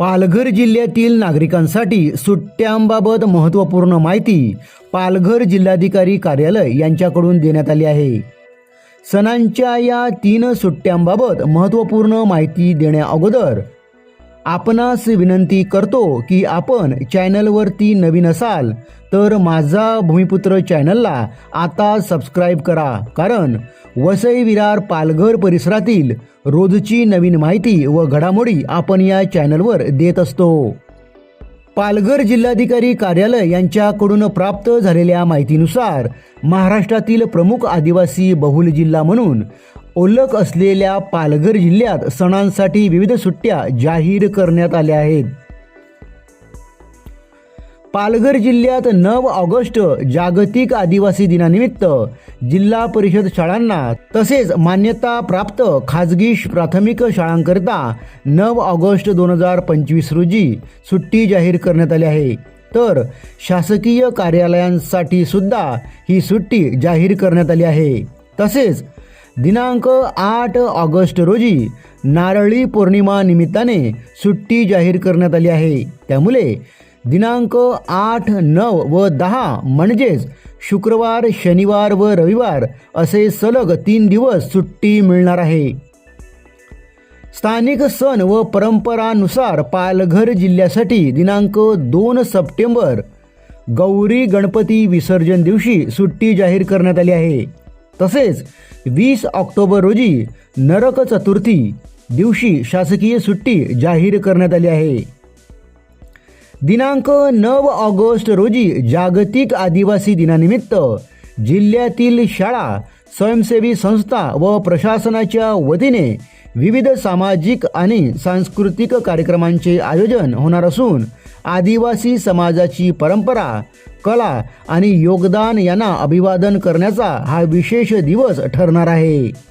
पालघर जिल्ह्यातील नागरिकांसाठी सुट्ट्यांबाबत महत्त्वपूर्ण माहिती पालघर जिल्हाधिकारी कार्यालय यांच्याकडून देण्यात आली आहे. सणांच्या या तीन सुट्ट्यांबाबत महत्त्वपूर्ण माहिती देण्या अगोदर आपणास विनंती करतो की आपण चॅनलवरती नवीन असाल तर माझा भूमिपुत्र चॅनलला आता सबस्क्राईब करा. कारण वसई विरार पालघर परिसरातील रोजची नवीन माहिती व घडामोडी आपण या चॅनलवर देत असतो. पालघर जिल्हाधिकारी कार्यालय यांच्याकडून प्राप्त झालेल्या माहितीनुसार महाराष्ट्रातील प्रमुख आदिवासी बहुल जिल्हा म्हणून ओळख असलेल्या पालघर जिल्ह्यात सणांसाठी विविध सुट्ट्या जाहीर करण्यात आल्या आहेत. पालघर जिल्ह्यात नऊ ऑगस्ट जागतिक आदिवासी दिनानिमित्त जिल्हा परिषद शाळांना तसेच मान्यता प्राप्त खाजगी प्राथमिक शाळांकरिता नऊ ऑगस्ट दोन हजार पंचवीस रोजी सुट्टी जाहीर करण्यात आली आहे. तर शासकीय कार्यालयांसाठी सुद्धा ही सुट्टी जाहीर करण्यात आली आहे. तसेच दिनांक आठ ऑगस्ट रोजी नारळी पौर्णिमा निमित्ताने सुट्टी जाहीर करण्यात आली आहे. त्यामुळे दिनांक आठ नऊ व दहा म्हणजेच शुक्रवार शनिवार व रविवार असे सलग तीन दिवस सुट्टी मिळणार आहे. स्थानिक सण व परंपरानुसार पालघर जिल्ह्यासाठी दिनांक दोन सप्टेंबर गौरी गणपती विसर्जन दिवशी सुट्टी जाहीर करण्यात आली आहे. तसेच वीस ऑक्टोबर रोजी नरक चतुर्थी दिवशी शासकीय सुट्टी जाहीर करण्यात आली आहे. दिनांक नऊ ऑगस्ट रोजी जागतिक आदिवासी दिनानिमित्त जिल्ह्यातील शाळा स्वयंसेवी संस्था व प्रशासनाच्या वतीने विविध सामाजिक आणि सांस्कृतिक कार्यक्रमांचे आयोजन होणार असून आदिवासी समाजाची परंपरा कला आणि योगदान यांना अभिवादन करण्याचा हा विशेष दिवस ठरणार आहे.